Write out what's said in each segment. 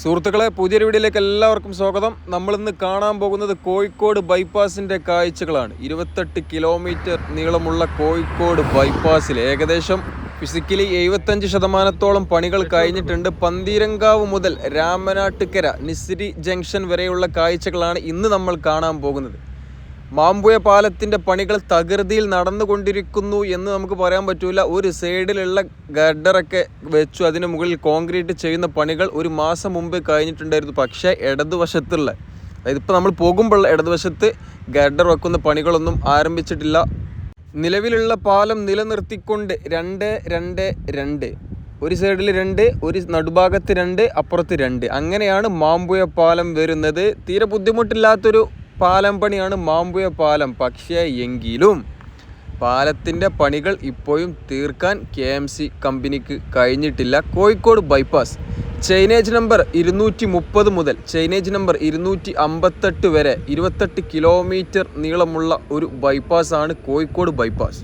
സുഹൃത്തുക്കളെ പുതിയൊരു വീഡിയോയിലേക്ക് എല്ലാവർക്കും സ്വാഗതം. നമ്മളിന്ന് കാണാൻ പോകുന്നത് കോഴിക്കോട് ബൈപ്പാസിന്റെ കാഴ്ചകളാണ്. ഇരുപത്തെട്ട് കിലോമീറ്റർ നീളമുള്ള കോഴിക്കോട് ബൈപ്പാസിൽ ഏകദേശം ഫിസിക്കലി എഴുപത്തഞ്ച് ശതമാനത്തോളം പണികൾ കഴിഞ്ഞിട്ടുണ്ട്. പന്തീരങ്കാവ് മുതൽ രാമനാട്ടുകര നിസിരി ജംഗ്ഷൻ വരെയുള്ള കാഴ്ചകളാണ് ഇന്ന് നമ്മൾ കാണാൻ പോകുന്നത്. മാമ്പുയ പാലത്തിന്റെ പണികൾ തകൃതിയിൽ നടന്നുകൊണ്ടിരിക്കുന്നു എന്ന് നമുക്ക് പറയാൻ പറ്റൂല. ഒരു സൈഡിലുള്ള ഗഡറൊക്കെ വെച്ചു അതിന് മുകളിൽ കോൺക്രീറ്റ് ചെയ്യുന്ന പണികൾ ഒരു മാസം മുമ്പ് കഴിഞ്ഞിട്ടുണ്ടായിരുന്നു. പക്ഷേ ഇടതുവശത്തുള്ള അതായത് ഇപ്പോൾ നമ്മൾ പോകുമ്പോൾ ഇടതുവശത്ത് ഗഡർ വെക്കുന്ന പണികളൊന്നും ആരംഭിച്ചിട്ടില്ല. നിലവിലുള്ള പാലം നിലനിർത്തിക്കൊണ്ട് രണ്ട് രണ്ട് രണ്ട്. ഒരു സൈഡിൽ രണ്ട് ഒരു നടുഭാഗത്ത് രണ്ട് അപ്പുറത്ത് രണ്ട്. അങ്ങനെയാണ് മാമ്പുയ പാലം വരുന്നത്. തീരെ ബുദ്ധിമുട്ടില്ലാത്തൊരു പാലം പണിയാണ് മാമ്പുയ പാലം. പക്ഷേ എങ്കിലും പാലത്തിന്റെ പണികൾ ഇപ്പോഴും തീർക്കാൻ കെ എം സി കമ്പനിക്ക് കഴിഞ്ഞിട്ടില്ല. കോഴിക്കോട് ബൈപ്പാസ്. ചൈനേജ് നമ്പർ ഇരുന്നൂറ്റി മുപ്പത് മുതൽ ചൈനേജ് നമ്പർ ഇരുന്നൂറ്റി അമ്പത്തെട്ട് വരെ ഇരുപത്തെട്ട് കിലോമീറ്റർ നീളമുള്ള ഒരു ബൈപ്പാസാണ് കോഴിക്കോട് ബൈപ്പാസ്.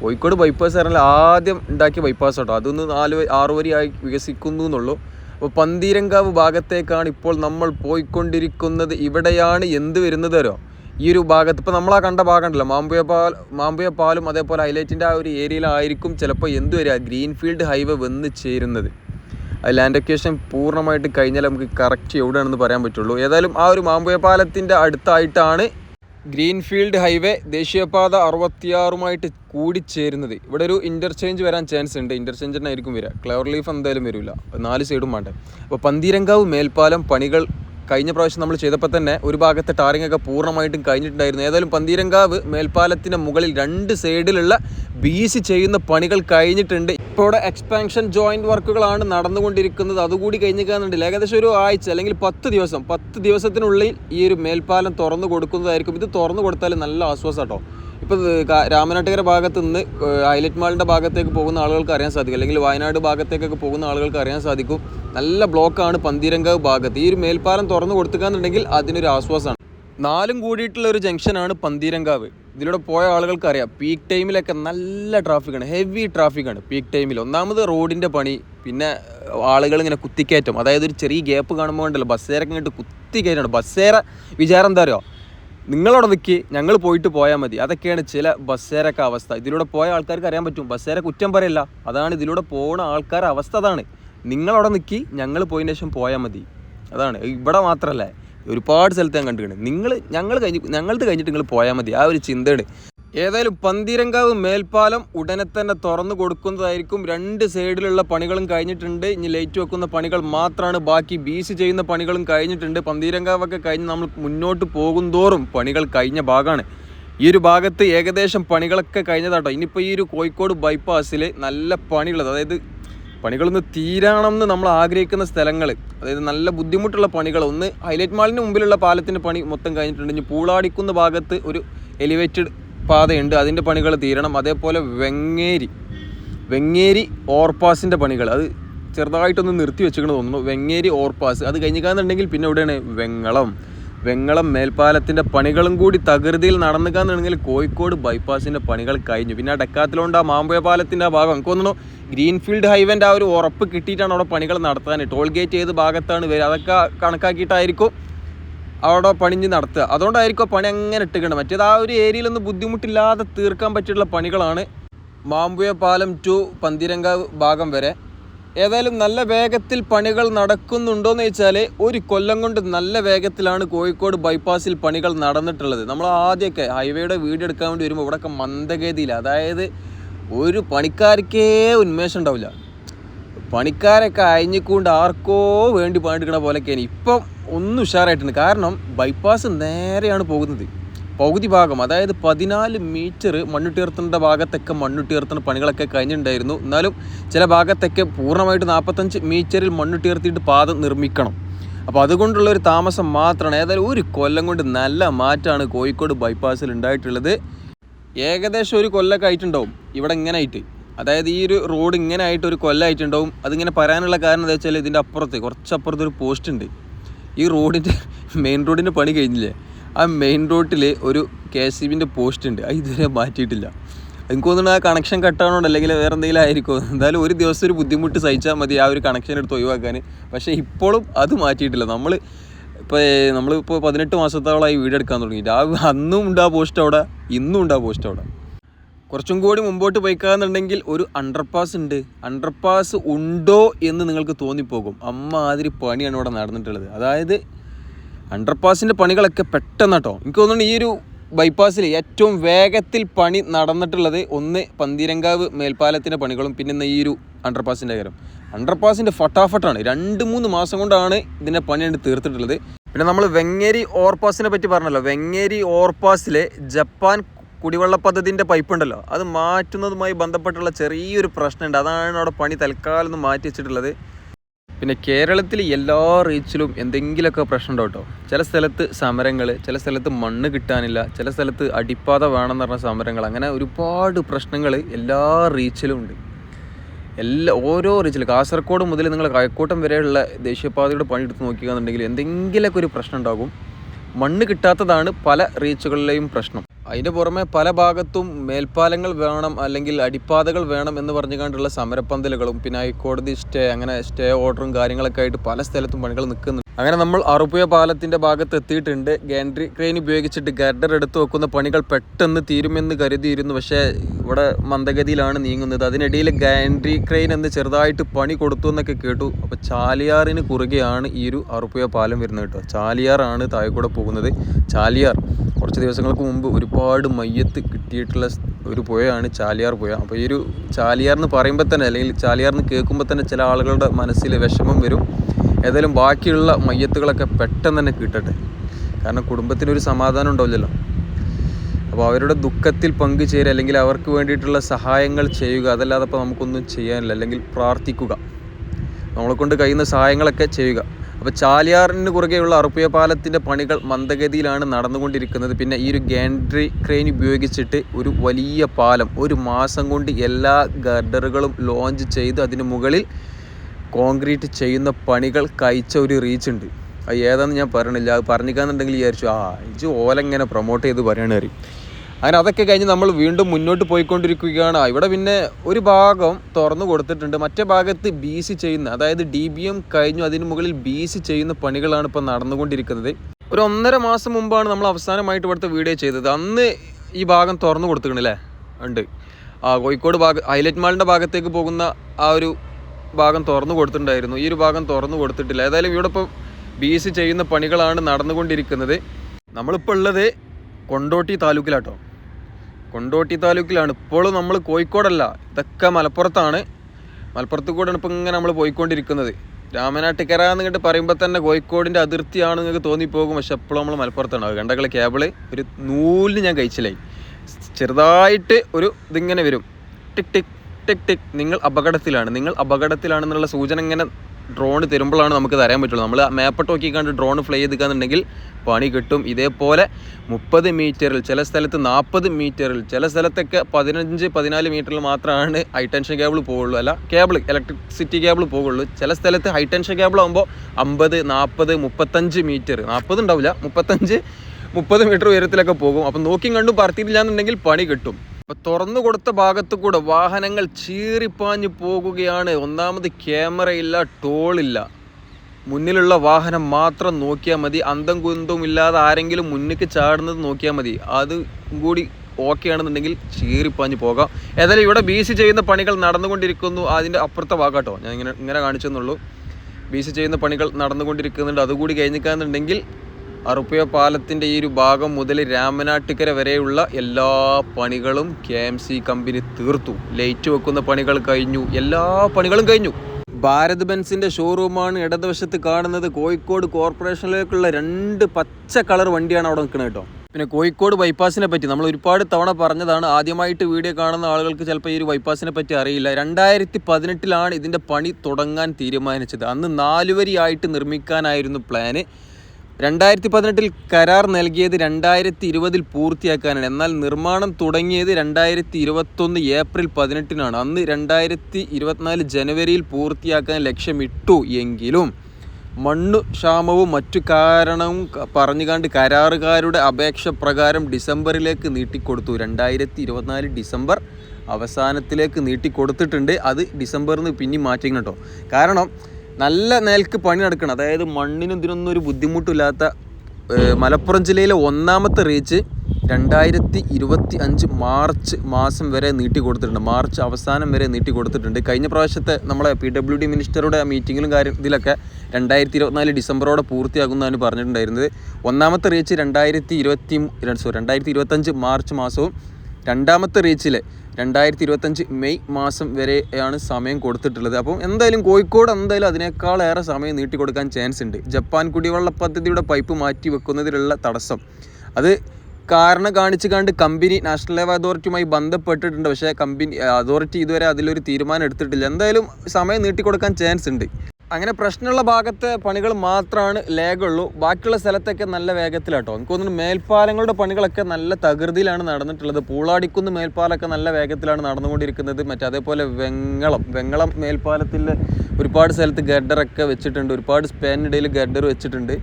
കോഴിക്കോട് ബൈപ്പാസ് പറഞ്ഞാൽ ആദ്യം ഉണ്ടാക്കിയ ബൈപ്പാസ് കേട്ടോ അതൊന്ന് നാല് ആറ് വരിയായി വികസിക്കുന്നു എന്നുള്ളൂ. അപ്പോൾ പന്തീരങ്കാവ് ഭാഗത്തേക്കാണ് ഇപ്പോൾ നമ്മൾ പോയിക്കൊണ്ടിരിക്കുന്നത്. ഇവിടെയാണ് എന്ത് വരുന്നത് വരോ ഈ ഒരു ഭാഗത്ത് ഇപ്പോൾ നമ്മളാ കണ്ട ഭാഗം ഉണ്ടല്ലോ. മാമ്പുയ പാൽ മാമ്പുയ പാലും അതേപോലെ ഹൈലൈറ്റിന്റെ ആ ഒരു ഏരിയയിലായിരിക്കും ചിലപ്പോൾ എന്ത് വരിക? ഗ്രീൻഫീൽഡ് ഹൈവേ വന്ന് ചേരുന്നത്. ലാൻഡ് ലൊക്കേഷൻ പൂർണമായിട്ട് കഴിഞ്ഞാൽ നമുക്ക് കറക്റ്റ് എവിടെയാണെന്ന് പറയാൻ പറ്റുള്ളൂ. ഏതായാലും ആ ഒരു മാമ്പുയ പാലത്തിന്റെ അടുത്തായിട്ടാണ് ഗ്രീൻഫീൽഡ് ഹൈവേ ദേശീയപാത അറുപത്തിയാറുമായിട്ട് കൂടിച്ചേരുന്നത്. ഇവിടെ ഒരു ഇന്റർചേഞ്ച് വരാൻ ചാൻസ് ഉണ്ട്. ഇന്റർചേഞ്ച് തന്നെ ആയിരിക്കും വരിക. ക്ലവർ ലീഫ് എന്തായാലും വരില്ല നാല് സൈഡും വേണ്ടേ അപ്പോൾ പന്തീരങ്കാവ് മേൽപ്പാലം പണികൾ കഴിഞ്ഞ പ്രാവശ്യം നമ്മൾ ചെയ്തപ്പോൾ തന്നെ ഒരു ഭാഗത്തെ ടാറിംഗ് ഒക്കെ പൂർണമായിട്ടും കഴിഞ്ഞിട്ടുണ്ടായിരുന്നു. ഏതായാലും പന്തീരങ്കാവ് മേൽപ്പാലത്തിന്റെ മുകളിൽ രണ്ട് സൈഡിലുള്ള ബീസ് ചെയ്യുന്ന പണികൾ കഴിഞ്ഞിട്ടുണ്ട്. ഇപ്പോൾ ഇവിടെ എക്സ്പാൻഷൻ ജോയിന്റ് വർക്കുകളാണ് നടന്നുകൊണ്ടിരിക്കുന്നത്. അതുകൂടി കഴിഞ്ഞിരിക്കുന്നുണ്ട് ഏകദേശം ഒരു ആഴ്ച അല്ലെങ്കിൽ പത്ത് ദിവസം പത്ത് ദിവസത്തിനുള്ളിൽ ഈ ഒരു മേൽപ്പാലം തുറന്നു കൊടുക്കുന്നതായിരിക്കും. ഇത് തുറന്നു കൊടുത്താൽ നല്ല ആശ്വാസം കേട്ടോ ഇപ്പോൾ രാമനാട്ടുകര ഭാഗത്ത് നിന്ന് ഹൈലൈറ്റ് മാളിന്റെ ഭാഗത്തേക്ക് പോകുന്ന ആളുകൾക്ക് അറിയാൻ സാധിക്കും. അല്ലെങ്കിൽ വയനാട് ഭാഗത്തേക്കൊക്കെ പോകുന്ന ആളുകൾക്ക് അറിയാൻ സാധിക്കും. നല്ല ബ്ലോക്കാണ് പന്തീരങ്കാവ് ഭാഗത്ത്. ഈ ഒരു മേൽപ്പാലം തുറന്നു കൊടുത്തുകയെന്നുണ്ടെങ്കിൽ അതിനൊരു ആശ്വാസമാണ് നാലും കൂടിയിട്ടുള്ള ഒരു ജംഗ്ഷനാണ് പന്തീരങ്കാവ്. ഇതിലൂടെ പോയ ആളുകൾക്ക് അറിയാം പീക്ക് ടൈമിലൊക്കെ നല്ല ട്രാഫിക്കാണ് ഹെവി ട്രാഫിക്കാണ് പീക്ക് ടൈമിൽ ഒന്നാമത് റോഡിന്റെ പണി പിന്നെ ആളുകൾ ഇങ്ങനെ കുത്തിക്കയറ്റം. അതായത് ഒരു ചെറിയ ഗ്യാപ്പ് കാണുമ്പോൾ ഉണ്ടല്ലോ ബസ്സേരൊക്കെ ഇങ്ങോട്ട് കുത്തിക്കയറ്റാണ്. ബസ്സേര വിചാരം എന്താ അറിയോ? നിങ്ങളവിടെ നിൽക്കി ഞങ്ങൾ പോയിട്ട് പോയാൽ മതി. അതൊക്കെയാണ് ചില ബസ്സേരൊക്കെ അവസ്ഥ. ഇതിലൂടെ പോയ ആൾക്കാർക്ക് അറിയാൻ പറ്റും. ബസ്സേരെ കുറ്റം പറയല്ല. അതാണ് ഇതിലൂടെ പോകുന്ന ആൾക്കാരുടെ അവസ്ഥ അതാണ്. നിങ്ങളവിടെ നിൽക്കി ഞങ്ങൾ പോയതിന് ശേഷം പോയാൽ മതി. അതാണ്. ഇവിടെ മാത്രമല്ല ഒരുപാട് സ്ഥലത്ത് ഞാൻ കണ്ടിട്ടുണ്ട്. നിങ്ങൾ ഞങ്ങൾ കഴിഞ്ഞ് ഞങ്ങളത് കഴിഞ്ഞിട്ട് നിങ്ങൾ പോയാൽ മതി. ആ ഒരു ചിന്തയാണ് ഏതായാലും പന്തീരങ്കാവ് മേൽപ്പാലം ഉടനെ തന്നെ തുറന്നു കൊടുക്കുന്നതായിരിക്കും. രണ്ട് സൈഡിലുള്ള പണികളും കഴിഞ്ഞിട്ടുണ്ട്. ഇനി ലൈറ്റ് വെക്കുന്ന പണികൾ മാത്രമാണ് ബാക്കി. ബീസ് ചെയ്യുന്ന പണികളും കഴിഞ്ഞിട്ടുണ്ട്. പന്തീരങ്കാവൊക്കെ കഴിഞ്ഞ് നമ്മൾ മുന്നോട്ട് പോകും തോറും പണികൾ കഴിഞ്ഞ ഭാഗമാണ് ഈ ഒരു ഭാഗത്ത് ഏകദേശം പണികളൊക്കെ കഴിഞ്ഞതാട്ടോ. ഇനിയിപ്പോൾ ഈ ഒരു കോഴിക്കോട് ബൈപ്പാസിൽ നല്ല പണികൾ അതായത് പണികളൊന്ന് തീരാണമെന്ന് നമ്മൾ ആഗ്രഹിക്കുന്ന സ്ഥലങ്ങൾ അതായത് നല്ല ബുദ്ധിമുട്ടുള്ള പണികൾ ഒന്ന് ഹൈലൈറ്റ് മാളിന് മുമ്പിലുള്ള പാലത്തിന്റെ പണി മൊത്തം കഴിഞ്ഞിട്ടുണ്ട്. ഇനി പൂളാടിക്കുന്ന ഭാഗത്ത് ഒരു എലിവേറ്റഡ് പാതയുണ്ട്. അതിന്റെ പണികൾ തീരണം. അതേപോലെ വെങ്ങേരി വെങ്ങേരി ഓർപ്പാസിന്റെ പണികൾ. അത് ചെറുതായിട്ടൊന്ന് നിർത്തി വെച്ചിരിക്കണമെന്ന് തോന്നുന്നു. വെങ്ങേരി ഓർപാസ് അത് കഴിഞ്ഞിക്കാന്നുണ്ടെങ്കിൽ പിന്നെ എവിടെയാണ്? വെങ്ങളം. വെങ്ങളം മേൽപ്പാലത്തിന്റെ പണികളും കൂടി തകൃതിയിൽ നടന്നുകാന്നുണ്ടെങ്കിൽ കോഴിക്കോട് ബൈപ്പാസിന്റെ പണികൾ കഴിഞ്ഞു. പിന്നെ ഡെക്കാത്തിലോണ്ട് ആ മാമ്പുയ പാലത്തിന്റെ ഭാഗം. എനിക്ക് തോന്നുന്നു ഗ്രീൻഫീൽഡ് ഹൈവേന്റെ ആ ഒരു ഉറപ്പ് കിട്ടിയിട്ടാണ് അവിടെ പണികൾ നടത്താൻ. ടോൾ ഗേറ്റ് ഏത് ഭാഗത്താണ് വരിക അതൊക്കെ കണക്കാക്കിയിട്ടായിരിക്കും അവിടെ പണിഞ്ഞ് നടത്തുക. അതുകൊണ്ടായിരിക്കും പണി അങ്ങനെ ഇട്ടുകയാണ് മറ്റേത് ആ ഒരു ഏരിയയിലൊന്നും ബുദ്ധിമുട്ടില്ലാതെ തീർക്കാൻ പറ്റിയിട്ടുള്ള പണികളാണ് മാമ്പുയ പാലം ടു പന്തിരങ്കാവ് ഭാഗം വരെ. ഏതായാലും നല്ല വേഗത്തിൽ പണികൾ നടക്കുന്നുണ്ടോ എന്ന് വെച്ചാൽ ഒരു കൊല്ലം കൊണ്ട് നല്ല വേഗത്തിലാണ് കോഴിക്കോട് ബൈപ്പാസിൽ പണികൾ നടന്നിട്ടുള്ളത്. നമ്മൾ ആദ്യമൊക്കെ ഹൈവേയുടെ വീട് എടുക്കാൻ വേണ്ടി വരുമ്പോൾ ഇവിടെയൊക്കെ മന്ദഗതിയിൽ അതായത് ഒരു പണിക്കാർക്കേ ഉന്മേഷം ഉണ്ടാവില്ല. പണിക്കാരൊക്കെ അയഞ്ഞിക്കൊണ്ട് ആർക്കോ വേണ്ടി പണിയെടുക്കണ പോലെയൊക്കെയാണ് ഇപ്പം ഒന്ന് ഉഷാറായിട്ടുണ്ട്. കാരണം ബൈപ്പാസ് നേരെയാണ് പോകുന്നത്. പകുതി ഭാഗം അതായത് പതിനാല് മീറ്റർ മണ്ണുട്ടീർത്തുന്ന ഭാഗത്തൊക്കെ മണ്ണുട്ടീർത്തുന്ന പണികളൊക്കെ കഴിഞ്ഞിട്ടുണ്ടായിരുന്നു. എന്നാലും ചില ഭാഗത്തൊക്കെ പൂർണമായിട്ട് നാൽപ്പത്തഞ്ച് മീറ്ററിൽ മണ്ണുട്ടീർത്തിയിട്ട് പാത നിർമ്മിക്കണം. അപ്പോൾ അതുകൊണ്ടുള്ള ഒരു താമസം മാത്രമാണ്. ഏതായാലും ഒരു കൊല്ലം കൊണ്ട് നല്ല മാറ്റമാണ് കോഴിക്കോട് ബൈപ്പാസിൽ ഉണ്ടായിട്ടുള്ളത്. ഏകദേശം ഒരു കൊല്ലമൊക്കെ ആയിട്ടുണ്ടാവും ഇവിടെ ഇങ്ങനെ ആയിട്ട് അതായത് ഈ ഒരു റോഡ് ഇങ്ങനെ ആയിട്ട് ഒരു കൊല്ലമായിട്ടുണ്ടാവും അതിങ്ങനെ പറയാനുള്ള കാരണം എന്താ വെച്ചാൽ ഇതിന്റെ അപ്പുറത്ത് കുറച്ചപ്പുറത്ത് ഒരു പോസ്റ്റ് ഉണ്ട്. ഈ റോഡിന്റെ മെയിൻ റോഡിന്റെ പണി കഴിഞ്ഞില്ലേ? ആ മെയിൻ റോഡിൽ ഒരു കെ എസ് സി ബിന്റെ പോസ്റ്റ് ഉണ്ട്. അത് ഇതുവരെ മാറ്റിയിട്ടില്ല. എനിക്ക് തോന്നുന്നു ആ കണക്ഷൻ കട്ടാണോ അല്ലെങ്കിൽ വേറെ എന്തെങ്കിലും ആയിരിക്കും എന്തായാലും ഒരു ദിവസം ഒരു ബുദ്ധിമുട്ട് സഹിച്ചാൽ മതി ആ ഒരു കണക്ഷൻ എടുത്ത് ഒഴിവാക്കാൻ പക്ഷേ ഇപ്പോഴും അത് മാറ്റിയിട്ടില്ല. നമ്മൾ ഇപ്പോൾ നമ്മളിപ്പോൾ പതിനെട്ട് മാസത്തോളമായി വീഡിയോ എടുക്കാൻ തുടങ്ങിയിട്ട്. ആ അന്നും ഉണ്ട് ആ പോസ്റ്റ് അവിടെ ഇന്നും ഉണ്ട് ആ പോസ്റ്റ് അവിടെ. കുറച്ചും കൂടി മുമ്പോട്ട് പോയിക്കാന്നുണ്ടെങ്കിൽ ഒരു അണ്ടർപാസ് ഉണ്ട്. അണ്ടർപാസ് ഉണ്ടോ എന്ന് നിങ്ങൾക്ക് തോന്നിപ്പോകും. അമ്മാതിരി പണിയാണ് ഇവിടെ നടന്നിട്ടുള്ളത്. അതായത് അണ്ടർപാസിന്റെ പണികളൊക്കെ പെട്ടെന്ന് കേട്ടോ. എനിക്ക് തോന്നുന്നു ഈ ഒരു ബൈപ്പാസിൽ ഏറ്റവും വേഗത്തിൽ പണി നടന്നിട്ടുള്ളത് ഒന്ന് പന്തീരങ്കാവ് മേൽപ്പാലത്തിന്റെ പണികളും പിന്നെ ഈ ഒരു അണ്ടർപാസിന്റെ കാര്യം. അണ്ടർപാസിന്റെ ഫട്ടാഫട്ടാണ്. രണ്ട് മൂന്ന് മാസം കൊണ്ടാണ് ഇതിന്റെ പണി തീർത്തിട്ടുള്ളത്. പിന്നെ നമ്മൾ വെങ്ങേരി ഓവർപാസിനെ പറ്റി പറഞ്ഞല്ലോ. വെങ്ങേരി ഓവർപാസിലെ ജപ്പാൻ കുടിവെള്ള പദ്ധതിന്റെ പൈപ്പ് ഉണ്ടല്ലോ. അത് മാറ്റുന്നതുമായി ബന്ധപ്പെട്ടുള്ള ചെറിയൊരു പ്രശ്നമുണ്ട്. അതാണ് അവിടെ പണി തൽക്കാലം മാറ്റി വെച്ചിട്ടുള്ളത്. പിന്നെ കേരളത്തിൽ എല്ലാ റീച്ചിലും എന്തെങ്കിലുമൊക്കെ പ്രശ്നം കേട്ടോ ചില സ്ഥലത്ത് സമരങ്ങൾ ചില സ്ഥലത്ത് മണ്ണ് കിട്ടാനില്ല ചില സ്ഥലത്ത് അടിപ്പാത വേണമെന്ന് പറഞ്ഞ സമരങ്ങൾ അങ്ങനെ ഒരുപാട് പ്രശ്നങ്ങൾ എല്ലാ റീച്ചിലും ഉണ്ട്. എല്ലാ ഓരോ റീച്ചിലും. കാസർഗോഡ് മുതൽ നിങ്ങൾ കഴക്കൂട്ടം വരെയുള്ള ദേശീയപാതയുടെ പണി പണിയെടുത്ത് നോക്കുകയാണെന്നുണ്ടെങ്കിൽ എന്തെങ്കിലുമൊക്കെ ഒരു പ്രശ്നം ഉണ്ടാകും. മണ്ണ് കിട്ടാത്തതാണ് പല റീച്ചുകളിലെയും പ്രശ്നം. അതിന്റെ പുറമെ പല ഭാഗത്തും മേൽപ്പാലങ്ങൾ വേണം അല്ലെങ്കിൽ അടിപ്പാതകൾ വേണം എന്ന് പറഞ്ഞുകൊണ്ടുള്ള സമരപ്പന്തലുകളും പിന്നെ ഹൈക്കോടതി സ്റ്റേ അങ്ങനെ സ്റ്റേ ഓർഡറും കാര്യങ്ങളൊക്കെ ആയിട്ട് പല സ്ഥലത്തും പണികൾ നിൽക്കുന്നുണ്ട്. അങ്ങനെ നമ്മൾ അറുപുയ പാലത്തിന്റെ ഭാഗത്ത് എത്തിയിട്ടുണ്ട്. ഗാൻഡ്രി ക്രെയിൻ ഉപയോഗിച്ചിട്ട് ഗർഡർ എടുത്തു വെക്കുന്ന പണികൾ പെട്ടെന്ന് തീരുമെന്ന് കരുതിയിരുന്നു. പക്ഷേ ഇവിടെ മന്ദഗതിയിലാണ് നീങ്ങുന്നത്. അതിനിടയിൽ ഗാൻഡ്രി ക്രെയിൻ എന്ന് ചെറുതായിട്ട് പണി കൊടുത്തു എന്നൊക്കെ കേട്ടു. അപ്പോൾ ചാലിയാറിന് കുറുകെയാണ് ഈ ഒരു അറുപുയ പാലം വരുന്നത് കേട്ടോ. ചാലിയാറാണ് താഴെക്കൂടെ പോകുന്നത്. ചാലിയാർ. കുറച്ച് ദിവസങ്ങൾക്ക് മുമ്പ് ഒരുപാട് മയ്യത്ത് കിട്ടിയിട്ടുള്ള ഒരു പുഴയാണ് ചാലിയാർ പുഴ. അപ്പോൾ ഈ ഒരു ചാലിയാർ എന്ന് പറയുമ്പോൾ തന്നെ അല്ലെങ്കിൽ ചാലിയാർ എന്ന് കേൾക്കുമ്പോൾ തന്നെ ചില ആളുകളുടെ മനസ്സിൽ വിഷമം വരും. ഏതായാലും ബാക്കിയുള്ള മയ്യത്തുകളൊക്കെ പെട്ടെന്ന് തന്നെ കിട്ടട്ടെ. കാരണം കുടുംബത്തിനൊരു സമാധാനം ഉണ്ടാവില്ലല്ലോ. അപ്പോൾ അവരുടെ ദുഃഖത്തിൽ പങ്കുചേരുക അല്ലെങ്കിൽ അവർക്ക് വേണ്ടിയിട്ടുള്ള സഹായങ്ങൾ ചെയ്യുക അതല്ലാതെ അപ്പോൾ നമുക്കൊന്നും ചെയ്യാനില്ല. അല്ലെങ്കിൽ പ്രാർത്ഥിക്കുക. നമ്മളെ കൊണ്ട് കഴിയുന്ന സഹായങ്ങളൊക്കെ ചെയ്യുക. അപ്പോൾ ചാലിയാറിന് കുറുകെയുള്ള അറുപ്പിയ പാലത്തിന്റെ പണികൾ മന്ദഗതിയിലാണ് നടന്നുകൊണ്ടിരിക്കുന്നത്. പിന്നെ ഈ ഒരു ഗാൻഡ്രി ക്രെയിൻ ഉപയോഗിച്ചിട്ട് ഒരു വലിയ പാലം ഒരു മാസം കൊണ്ട് എല്ലാ ഗർഡറുകളും ലോഞ്ച് ചെയ്ത് അതിന് മുകളിൽ കോൺക്രീറ്റ് ചെയ്യുന്ന പണികൾ കഴിച്ച ഒരു റീച്ച് ഉണ്ട്. അത് ഏതാണെന്ന് ഞാൻ പറയണില്ല അത് പറഞ്ഞിക്കാന്നുണ്ടെങ്കിൽ വിചാരിച്ചു ആ ഇത് ഓലെങ്ങനെ പ്രൊമോട്ട് ചെയ്ത് പറയണ അങ്ങനെ അതൊക്കെ കഴിഞ്ഞ് നമ്മൾ വീണ്ടും മുന്നോട്ട് പോയിക്കൊണ്ടിരിക്കുകയാണ്. ഇവിടെ പിന്നെ ഒരു ഭാഗം തുറന്നു കൊടുത്തിട്ടുണ്ട്. മറ്റേ ഭാഗത്ത് ബി സി ചെയ്യുന്ന അതായത് ഡി ബി എം കഴിഞ്ഞു അതിന് മുകളിൽ ബി സി ചെയ്യുന്ന പണികളാണ് ഇപ്പോൾ നടന്നുകൊണ്ടിരിക്കുന്നത്. ഒരു ഒന്നര മാസം മുമ്പാണ് നമ്മൾ അവസാനമായിട്ട് ഇവിടുത്തെ വീഡിയോ ചെയ്തത്. അന്ന് ഈ ഭാഗം തുറന്നു കൊടുത്തിട്ടുണ്ടല്ലേ ഉണ്ട്. ആ കോഴിക്കോട് ഭാഗ ഹൈലൈറ്റ് മാളിന്റെ ഭാഗത്തേക്ക് പോകുന്ന ആ ഒരു ഭാഗം തുറന്നു കൊടുത്തിട്ടുണ്ടായിരുന്നു. ഈ ഒരു ഭാഗം തുറന്നു കൊടുത്തിട്ടില്ല. ഏതായാലും ഇവിടെ ഇപ്പോൾ ബി സി ചെയ്യുന്ന പണികളാണ് നടന്നുകൊണ്ടിരിക്കുന്നത്. നമ്മളിപ്പോൾ ഉള്ളത് കൊണ്ടോട്ടി താലൂക്കിലാട്ടോ. കൊണ്ടോട്ടി താലൂക്കിലാണ്. ഇപ്പോഴും നമ്മൾ കോഴിക്കോടല്ല ഇതൊക്കെ മലപ്പുറത്താണ്. മലപ്പുറത്ത് കൂടെയാണ് ഇപ്പോൾ ഇങ്ങനെ നമ്മൾ പോയിക്കൊണ്ടിരിക്കുന്നത്. രാമനാട്ടിക്കര എന്നിട്ട് പറയുമ്പോൾ തന്നെ കോഴിക്കോടിന്റെ അതിർത്തിയാണ് നിങ്ങൾക്ക് തോന്നിപ്പോകും. പക്ഷെ എപ്പോഴും നമ്മൾ മലപ്പുറത്താണ് കണ്ടകളെ കേബിൾ? ഒരു നൂലിന് ഞാൻ കഴിച്ചില്ലായി ചെറുതായിട്ട് ഒരു ഇതിങ്ങനെ വരും. Tick tick tick tick. നിങ്ങൾ അപകടത്തിലാണ്. നിങ്ങൾ അപകടത്തിലാണെന്നുള്ള സൂചന ഇങ്ങനെ ഡ്രോൺ തരുമ്പോഴാണ് നമുക്ക് തരാൻ പറ്റുള്ളൂ. നമ്മൾ മാപ്പിട്ട് നോക്കിക്കാണ്ട് ഡ്രോൺ ഫ്ലൈ ചെയ്തിക്കാന്നുണ്ടെങ്കിൽ പണി കിട്ടും. ഇതേപോലെ മുപ്പത് മീറ്ററിൽ ചില സ്ഥലത്ത് നാൽപ്പത് മീറ്ററിൽ ചില സ്ഥലത്തൊക്കെ പതിനഞ്ച് പതിനാല് മീറ്ററിൽ മാത്രമാണ് ഹൈ ടെൻഷൻ കേബിൾ പോകുള്ളൂ അല്ല കേബിൾ ഇലക്ട്രിസിറ്റി കേബിൾ പോകുള്ളൂ ചില സ്ഥലത്ത് ഹൈ ടെൻഷൻ കേബിൾ ആകുമ്പോൾ അമ്പത് നാൽപ്പത് മുപ്പത്തഞ്ച് മീറ്റർ നാൽപ്പത് ഉണ്ടാവില്ല മുപ്പത്തഞ്ച് മുപ്പത് മീറ്റർ ഉയരത്തിലൊക്കെ പോകും. അപ്പം നോക്കിയും കണ്ടും പറത്തിയിട്ടില്ല എന്നുണ്ടെങ്കിൽ പണി കിട്ടും. തുറന്നു കൊടുത്ത ഭാഗത്തു കൂടെ വാഹനങ്ങൾ ചീറിപ്പാഞ്ഞു പോകുകയാണ്. ഒന്നാമത് ക്യാമറയില്ല ടോളില്ല. മുന്നിലുള്ള വാഹനം മാത്രം നോക്കിയാൽ മതി. അന്തം കുന്തവും ഇല്ലാതെ ആരെങ്കിലും മുന്നിക്ക് ചാടുന്നത് നോക്കിയാൽ മതി. അതും കൂടി ഓക്കെ ആണെന്നുണ്ടെങ്കിൽ ചീറിപ്പാഞ്ഞ് പോകാം. ഏതായാലും ഇവിടെ ബി സി ചെയ്യുന്ന പണികൾ നടന്നുകൊണ്ടിരിക്കുന്നു. അതിന്റെ അപ്പുറത്തെ ഭാഗാട്ടോ ഞാൻ ഇങ്ങനെ ഇങ്ങനെ കാണിച്ചെന്നുള്ളൂ. ബി സി ചെയ്യുന്ന പണികൾ നടന്നുകൊണ്ടിരിക്കുന്നുണ്ട്. അതുകൂടി കഴിഞ്ഞിക്കാന്നുണ്ടെങ്കിൽ അറുപ്പയ പാലത്തിന്റെ ഈ ഒരു ഭാഗം മുതൽ രാമനാട്ടുകര വരെയുള്ള എല്ലാ പണികളും കെ എം സി കമ്പനി തീർത്തു. ലൈറ്റ് വെക്കുന്ന പണികൾ കഴിഞ്ഞു. എല്ലാ പണികളും കഴിഞ്ഞു. ഭാരത് ബെൻസിന്റെ ഷോറൂമാണ് ഇടതുവശത്ത് കാണുന്നത്. കോഴിക്കോട് കോർപ്പറേഷനിലേക്കുള്ള രണ്ട് പച്ച കളർ വണ്ടിയാണ് അവിടെ നിൽക്കുന്നത് കേട്ടോ. പിന്നെ കോഴിക്കോട് ബൈപ്പാസിനെ പറ്റി നമ്മൾ ഒരുപാട് തവണ പറഞ്ഞതാണ്. ആദ്യമായിട്ട് വീഡിയോ കാണുന്ന ആളുകൾക്ക് ചിലപ്പോൾ ഈ ഒരു ബൈപ്പാസിനെ പറ്റി അറിയില്ല. രണ്ടായിരത്തി പതിനെട്ടിലാണ് ഇതിന്റെ പണി തുടങ്ങാൻ തീരുമാനിച്ചത്. അന്ന് നാലുവരിയായിട്ട് നിർമ്മിക്കാനായിരുന്നു പ്ലാന് രണ്ടായിരത്തി പതിനെട്ടിൽ കരാർ നൽകിയത് രണ്ടായിരത്തി ഇരുപതിൽ പൂർത്തിയാക്കാനാണ്. എന്നാൽ നിർമ്മാണം തുടങ്ങിയത് രണ്ടായിരത്തി ഇരുപത്തൊന്ന് ഏപ്രിൽ പതിനെട്ടിനാണ്. അന്ന് രണ്ടായിരത്തി ഇരുപത്തിനാല് ജനുവരിയിൽ പൂർത്തിയാക്കാൻ ലക്ഷ്യമിട്ടു എങ്കിലും മണ്ണു ക്ഷാമവും മറ്റു കാരണവും പറഞ്ഞുകാണ്ട് കരാറുകാരുടെ അപേക്ഷ പ്രകാരം ഡിസംബറിലേക്ക് നീട്ടിക്കൊടുത്തു. രണ്ടായിരത്തി ഇരുപത്തിനാല് ഡിസംബർ അവസാനത്തിലേക്ക് നീട്ടിക്കൊടുത്തിട്ടുണ്ട്. അത് ഡിസംബറിൽ നിന്ന് പിന്നെയും മാറ്റിക്കണം കേട്ടോ കാരണം നല്ല നിലയ്ക്ക് പണി നടക്കണം. അതായത് മണ്ണിനും ഇതിനൊന്നും ഒരു ബുദ്ധിമുട്ടില്ലാത്ത മലപ്പുറം ജില്ലയിലെ ഒന്നാമത്തെ റീച്ച് രണ്ടായിരത്തി ഇരുപത്തി അഞ്ച് മാർച്ച് മാസം വരെ നീട്ടി കൊടുത്തിട്ടുണ്ട്. മാർച്ച് അവസാനം വരെ നീട്ടി കൊടുത്തിട്ടുണ്ട്. കഴിഞ്ഞ പ്രാവശ്യത്തെ നമ്മളെ പി ഡബ്ല്യു ഡി മിനിസ്റ്ററുടെ മീറ്റിങ്ങിലും കാര്യം ഇതിലൊക്കെ രണ്ടായിരത്തി ഇരുപത്തിനാല് ഡിസംബറോടെ പൂർത്തിയാകുന്നതാണ് പറഞ്ഞിട്ടുണ്ടായിരുന്നത്. ഒന്നാമത്തെ റീച്ച് രണ്ടായിരത്തി ഇരുപത്തി സോറി രണ്ടായിരത്തി ഇരുപത്തഞ്ച് മാർച്ച് മാസവും രണ്ടാമത്തെ റീച്ചിൽ രണ്ടായിരത്തി ഇരുപത്തഞ്ച് മെയ് മാസം വരെയാണ് സമയം കൊടുത്തിട്ടുള്ളത്. അപ്പം എന്തായാലും കോഴിക്കോട് എന്തായാലും അതിനേക്കാൾ ഏറെ സമയം നീട്ടി കൊടുക്കാൻ ചാൻസ് ഉണ്ട്. ജപ്പാൻ കുടിവെള്ള പദ്ധതിയുടെ പൈപ്പ് മാറ്റി വെക്കുന്നതിലുള്ള തടസ്സം. അത് കാരണം കാണിച്ചു കണ്ട് കമ്പനി നാഷണൽ ലെവൽ അതോറിറ്റിയുമായി ബന്ധപ്പെട്ടിട്ടുണ്ട്. പക്ഷേ കമ്പനി അതോറിറ്റി ഇതുവരെ അതിലൊരു തീരുമാനം എടുത്തിട്ടില്ല. എന്തായാലും സമയം നീട്ടിക്കൊടുക്കാൻ ചാൻസ് ഉണ്ട്. അങ്ങനെ പ്രശ്നമുള്ള ഭാഗത്തെ പണികൾ മാത്രമാണ് ലേഗുള്ളൂ. ബാക്കിയുള്ള സ്ഥലത്തൊക്കെ നല്ല വേഗത്തിലാട്ടോ. എനിക്ക് തോന്നുന്നു മേൽപ്പാലങ്ങളുടെ പണികളൊക്കെ നല്ല തകൃതിയിലാണ് നടന്നിട്ടുള്ളത്. പൂളാടിക്കുന്ന് മേൽപ്പാലമൊക്കെ നല്ല വേഗത്തിലാണ് നടന്നുകൊണ്ടിരിക്കുന്നത്. മറ്റേ അതേപോലെ വെങ്ങളം. വെങ്ങളം മേൽപ്പാലത്തിൽ ഒരുപാട് സ്ഥലത്ത് ഗഡറൊക്കെ വെച്ചിട്ടുണ്ട്. ഒരുപാട് സ്പാനിടയിൽ ഗഡർ വെച്ചിട്ടുണ്ട്.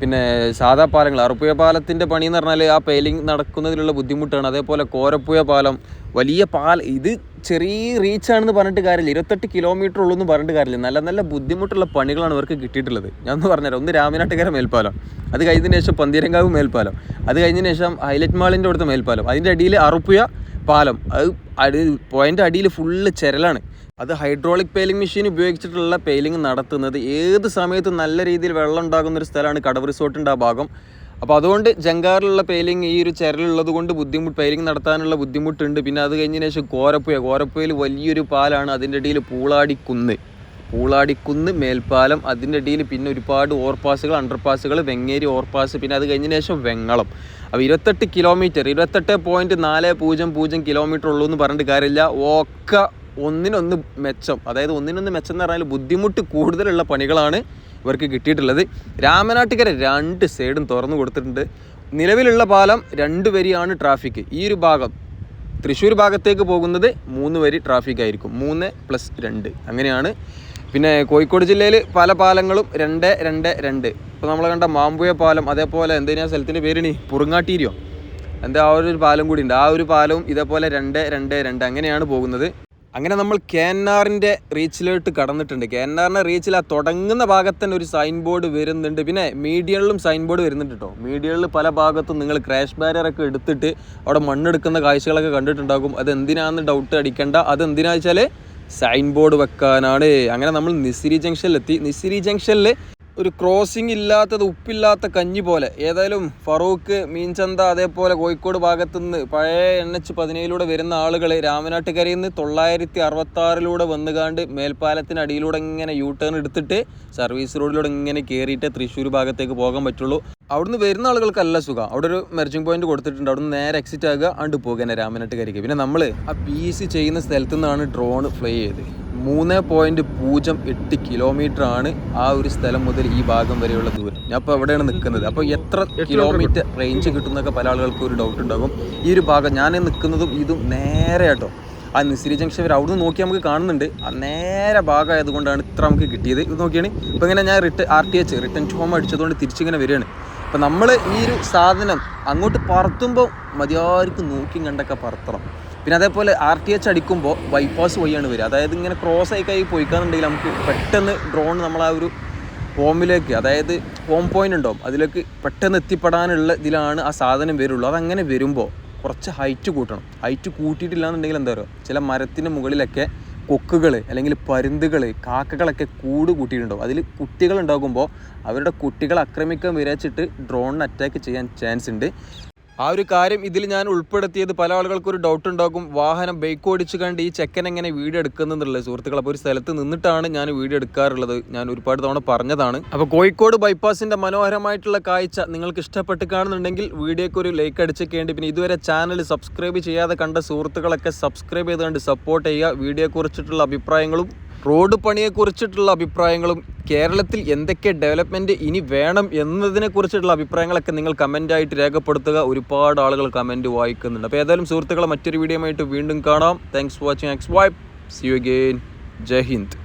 പിന്നെ സാധാ പാലങ്ങൾ അറുപ്പുഴ പാലത്തിന്റെ പണി എന്ന് പറഞ്ഞാൽ ആ പെയിലിംഗ് നടക്കുന്നതിലുള്ള ബുദ്ധിമുട്ടാണ്. അതേപോലെ കോരപ്പുഴ പാലം വലിയ പാൽ ഇത് ചെറിയ റീച്ചാണെന്ന് പറഞ്ഞിട്ട് കാര്യമില്ല. ഇരുപത്തെട്ട് കിലോമീറ്റർ ഉള്ളൂ എന്ന് പറഞ്ഞിട്ട് കാര്യമില്ല. നല്ല നല്ല ബുദ്ധിമുട്ടുള്ള പണികളാണ് ഇവർക്ക് കിട്ടിയിട്ടുള്ളത്. ഞാൻ ഒന്ന് പറഞ്ഞുതരാം. ഒന്ന് രാമനാട്ടുകര മേൽപ്പാലം അത് കഴിഞ്ഞതിന് ശേഷം പന്തീരങ്കാവ് മേൽപ്പാലം അത് കഴിഞ്ഞതിന് ശേഷം ഹൈലൈറ്റ് മാളിന്റെ അടുത്ത മേൽപ്പാലം. അതിന്റെ അടിയിൽ അറുപ്പുഴ പാലം. അത് അടി പോയിന്റ് അടിയിൽ ഫുള്ള് ചെരലാണ്. അത് ഹൈഡ്രോളിക് പെയിലിംഗ് മെഷീൻ ഉപയോഗിച്ചിട്ടുള്ള പെയിലിംഗ് നടത്തുന്നത് ഏത് സമയത്തും നല്ല രീതിയിൽ വെള്ളം ഉണ്ടാകുന്ന ഒരു സ്ഥലമാണ് കടവ് റിസോർട്ടിന്റെ ആ ഭാഗം. അപ്പോൾ അതുകൊണ്ട് ജങ്കാറിലുള്ള പെയിലിംഗ് ഈ ഒരു ചരലുള്ളത് കൊണ്ട് ബുദ്ധിമുട്ട് പെയിലിംഗ് നടത്താനുള്ള ബുദ്ധിമുട്ടുണ്ട്. പിന്നെ അത് കഴിഞ്ഞതിന് ശേഷം കോരപ്പുഴ. കോരപ്പുഴയിൽ വലിയൊരു പാലാണ് അതിന്റെ ഇടയിൽ പൂളാടിക്കുന്ന്. പൂളാടിക്കുന്ന് മേൽപ്പാലം അതിന്റെ ഇടയിൽ പിന്നെ ഒരുപാട് ഓവർപാസുകൾ അണ്ടർപാസുകൾ വെങ്ങേരി ഓവർപാസ് പിന്നെ അത് കഴിഞ്ഞതിന് ശേഷം വെങ്ങളം. അപ്പോൾ ഇരുപത്തെട്ട് കിലോമീറ്റർ ഇരുപത്തെട്ട് പോയിന്റ് നാല് പൂജ്യം പൂജ്യം കിലോമീറ്റർ ഉള്ളൂ എന്ന് പറഞ്ഞിട്ട് കാര്യമില്ല. ഒക്കെ ഒന്നിനൊന്ന് മെച്ചം അതായത് ഒന്നിനൊന്ന് മെച്ചം എന്ന് പറഞ്ഞാൽ ബുദ്ധിമുട്ട് കൂടുതലുള്ള പണികളാണ് ഇവർക്ക് കിട്ടിയിട്ടുള്ളത്. രാമനാട്ടുകര രണ്ട് സൈഡും തുറന്നു കൊടുത്തിട്ടുണ്ട്. നിലവിലുള്ള പാലം രണ്ട് വരിയാണ് ട്രാഫിക്. ഈ ഒരു ഭാഗം തൃശ്ശൂർ ഭാഗത്തേക്ക് പോകുന്നത് മൂന്ന് വരി ട്രാഫിക് ആയിരിക്കും. മൂന്ന് പ്ലസ് രണ്ട്. അങ്ങനെയാണ്. പിന്നെ കോഴിക്കോട് ജില്ലയിൽ പല പാലങ്ങളും രണ്ട് രണ്ട് രണ്ട്. ഇപ്പോൾ നമ്മൾ കണ്ട മാമ്പുയ പാലം അതേപോലെ എന്തിനാ സ്ഥലത്തിന്റെ പേരിനി പുറങ്ങാട്ടീരിയോ. എന്താ ആ ഒരു പാലം കൂടി ഉണ്ട്. ആ ഒരു പാലവും ഇതേപോലെ രണ്ട് രണ്ട് രണ്ട് അങ്ങനെയാണ് പോകുന്നത്. അങ്ങനെ നമ്മൾ കേന്നാറിന്റെ റീച്ചിലോട്ട് കടന്നിട്ടുണ്ട്. കേന്നാറിന്റെ റീച്ചിൽ ആ തുടങ്ങുന്ന ഭാഗത്ത് തന്നെ ഒരു സൈൻ ബോർഡ് വരുന്നുണ്ട്. പിന്നെ മീഡിയകളിലും സൈൻ ബോർഡ് വരുന്നുണ്ട് കേട്ടോ മീഡിയകളിൽ പല ഭാഗത്തും നിങ്ങൾ ക്രാഷ് ബാരിയറൊക്കെ എടുത്തിട്ട് അവിടെ മണ്ണെടുക്കുന്ന കാഴ്ചകളൊക്കെ കണ്ടിട്ടുണ്ടാകും. അത് എന്തിനാന്ന് ഡൗട്ട് അടിക്കേണ്ട. അത് എന്തിനാ വെച്ചാൽ സൈൻ ബോർഡ് വെക്കാനാണ്. അങ്ങനെ നമ്മൾ നിസിരി ജംഗ്ഷനിലെത്തി നിസിരി ജംഗ്ഷനിൽ ഒരു ക്രോസിംഗ് ഇല്ലാത്തത് ഉപ്പില്ലാത്ത കഞ്ഞി പോലെ. ഏതായാലും ഫറൂഖ് മീൻചന്ത അതേപോലെ കോഴിക്കോട് ഭാഗത്തു നിന്ന് പഴയ എൻ എച്ച് പതിനേഴിലൂടെ വരുന്ന ആളുകൾ രാമനാട്ടുകരയിൽ നിന്ന് തൊള്ളായിരത്തി അറുപത്തി ആറിലൂടെ വന്നുകാണ്ട് മേൽപ്പാലത്തിന് അടിയിലൂടെ ഇങ്ങനെ യൂ ടേൺ എടുത്തിട്ട് സർവീസ് റോഡിലൂടെ ഇങ്ങനെ കയറിയിട്ട് തൃശ്ശൂർ ഭാഗത്തേക്ക് പോകാൻ പറ്റുള്ളൂ. അവിടുന്ന് വരുന്ന ആളുകൾക്കല്ല സുഖം. അവിടെ ഒരു മെർജിംഗ് പോയിന്റ് കൊടുത്തിട്ടുണ്ട്. അവിടുന്ന് നേരെ എക്സിറ്റ് ആകുക അണ്ട് പോകുക രാമനാട്ടുകരയ്ക്ക്. പിന്നെ നമ്മൾ ആ പി സി ചെയ്യുന്ന സ്ഥലത്തു നിന്നാണ് ഡ്രോൺ ഫ്ലൈ ചെയ്ത് മൂന്ന് പോയിന്റ് പൂജ്യം എട്ട് കിലോമീറ്റർ ആണ് ആ ഒരു സ്ഥലം മുതൽ ഈ ഭാഗം വരെയുള്ള ദൂരം. ഞാൻ ഇപ്പോൾ എവിടെയാണ് നിൽക്കുന്നത്? അപ്പോൾ എത്ര കിലോമീറ്റർ റേഞ്ച് കിട്ടുന്നൊക്കെ പല ആളുകൾക്കും ഒരു ഡൗട്ട് ഉണ്ടാകും. ഈ ഒരു ഭാഗം ഞാൻ നിൽക്കുന്നതും ഇതും നേരെ കേട്ടോ ആ നിസിരി ജംഗ്ഷൻ വരെ അവിടുന്ന് നോക്കി നമുക്ക് കാണുന്നുണ്ട്. ആ നേരെ ഭാഗമായതുകൊണ്ടാണ് ഇത്ര നമുക്ക് കിട്ടിയത്. ഇത് നോക്കിയാണ്. ഇപ്പോൾ ഇങ്ങനെ ഞാൻ return R T H return home അടിച്ചതുകൊണ്ട് തിരിച്ചിങ്ങനെ വരികയാണ്. അപ്പം നമ്മൾ ഈ ഒരു സാധനം അങ്ങോട്ട് പറത്തുമ്പോൾ മതിയാർക്ക് നോക്കി കണ്ടൊക്കെ പറത്തണം. പിന്നെ അതേപോലെ ആർ ടി എച്ച് അടിക്കുമ്പോൾ ബൈപ്പാസ് വഴിയാണ് വരിക. അതായത് ഇങ്ങനെ ക്രോസ് ആയി കൈ പോയിക്കാന്നുണ്ടെങ്കിൽ നമുക്ക് പെട്ടെന്ന് ഡ്രോൺ നമ്മൾ ആ ഒരു ഹോമിലേക്ക് അതായത് ഹോം പോയിന്റ് ഉണ്ടാവും അതിലേക്ക് പെട്ടെന്ന് എത്തിപ്പെടാനുള്ള ഇതിലാണ് ആ സാധനം വരുള്ളൂ. അതങ്ങനെ വരുമ്പോൾ കുറച്ച് ഹൈറ്റ് കൂട്ടണം. ഹൈറ്റ് കൂട്ടിയിട്ടില്ല എന്നുണ്ടെങ്കിൽ എന്താ പറയുക ചില മരത്തിന്റെ മുകളിലൊക്കെ കൊക്കുകൾ അല്ലെങ്കിൽ പരുന്തുകൾ കാക്കകളൊക്കെ കൂട് കൂട്ടിയിട്ടുണ്ടാവും. അതിൽ കുട്ടികൾ ഉണ്ടാകുമ്പോൾ അവരുടെ കുട്ടികൾ ആക്രമിക്കാൻ വിരച്ചിട്ട് ഡ്രോണിന് അറ്റാക്ക് ചെയ്യാൻ ചാൻസ് ഉണ്ട്. ആ ഒരു കാര്യം ഇതിൽ ഞാൻ ഉൾപ്പെടുത്തിയത് പല ആളുകൾക്കും ഒരു ഡൗട്ട് ഉണ്ടാകും. വാഹനം ബൈക്ക് ഓടിച്ച് കണ്ട് ഈ ചെക്കൻ എങ്ങനെ വീഡിയോ എടുക്കുന്നുള്ളത് സുഹൃത്തുക്കൾ അപ്പോൾ ഒരു സ്ഥലത്ത് നിന്നിട്ടാണ് ഞാൻ വീഡിയോ എടുക്കാറുള്ളത്. ഞാൻ ഒരുപാട് തവണ പറഞ്ഞതാണ്. അപ്പോൾ കോഴിക്കോട് ബൈപ്പാസിന്റെ മനോഹരമായിട്ടുള്ള കാഴ്ച നിങ്ങൾക്ക് ഇഷ്ടപ്പെട്ട് കാണുന്നുണ്ടെങ്കിൽ വീഡിയോക്ക് ഒരു ലൈക്ക് അടിച്ചൊക്കെയുണ്ട് പിന്നെ ഇതുവരെ ചാനൽ സബ്സ്ക്രൈബ് ചെയ്യാതെ കണ്ട സുഹൃത്തുക്കളൊക്കെ സബ്സ്ക്രൈബ് ചെയ്തുകൊണ്ട് സപ്പോർട്ട് ചെയ്യുക. വീഡിയോയെക്കുറിച്ചിട്ടുള്ള അഭിപ്രായങ്ങളും റോഡ് പണിയെക്കുറിച്ചിട്ടുള്ള അഭിപ്രായങ്ങളും കേരളത്തിൽ എന്തൊക്കെ ഡെവലപ്മെന്റ് ഇനി വേണം എന്നതിനെക്കുറിച്ചിട്ടുള്ള അഭിപ്രായങ്ങളൊക്കെ നിങ്ങൾ കമന്റായിട്ട് രേഖപ്പെടുത്തുക. ഒരുപാട് ആളുകൾ കമന്റ് വായിക്കുന്നുണ്ട്. അപ്പോൾ ഏതായാലും സുഹൃത്തുക്കളെ മറ്റൊരു വീഡിയോ ആയിട്ട് വീണ്ടും കാണാം. Thanks for watching X vibe see you again Jai Hind.